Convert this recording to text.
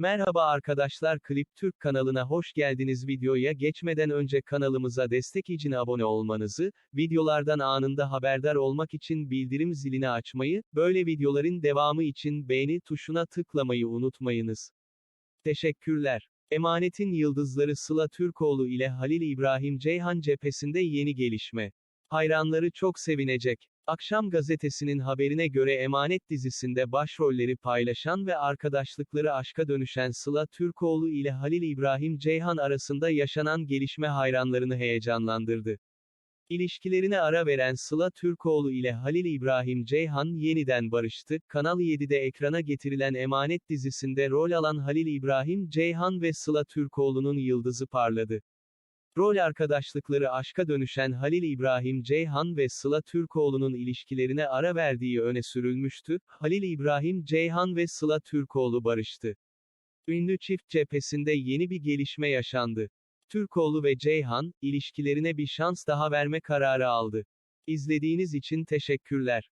Merhaba arkadaşlar Klip Türk kanalına hoş geldiniz videoya geçmeden önce kanalımıza destek için abone olmanızı, videolardan anında haberdar olmak için bildirim zilini açmayı, böyle videoların devamı için beğeni tuşuna tıklamayı unutmayınız. Teşekkürler. Emanetin Yıldızları Sıla Türkoğlu ile Halil İbrahim Ceyhan cephesinde yeni gelişme. Hayranları çok sevinecek. Akşam gazetesinin haberine göre Emanet dizisinde başrolleri paylaşan ve arkadaşlıkları aşka dönüşen Sıla Türkoğlu ile Halil İbrahim Ceyhan arasında yaşanan gelişme hayranlarını heyecanlandırdı. İlişkilerine ara veren Sıla Türkoğlu ile Halil İbrahim Ceyhan yeniden barıştı. Kanal 7'de ekrana getirilen Emanet dizisinde rol alan Halil İbrahim Ceyhan ve Sıla Türkoğlu'nun yıldızı parladı. Rol arkadaşlıkları aşka dönüşen Halil İbrahim Ceyhan ve Sıla Türkoğlu'nun ilişkilerine ara verdiği öne sürülmüştü. Halil İbrahim Ceyhan ve Sıla Türkoğlu barıştı. Ünlü çift cephesinde yeni bir gelişme yaşandı. Türkoğlu ve Ceyhan, ilişkilerine bir şans daha verme kararı aldı. İzlediğiniz için teşekkürler.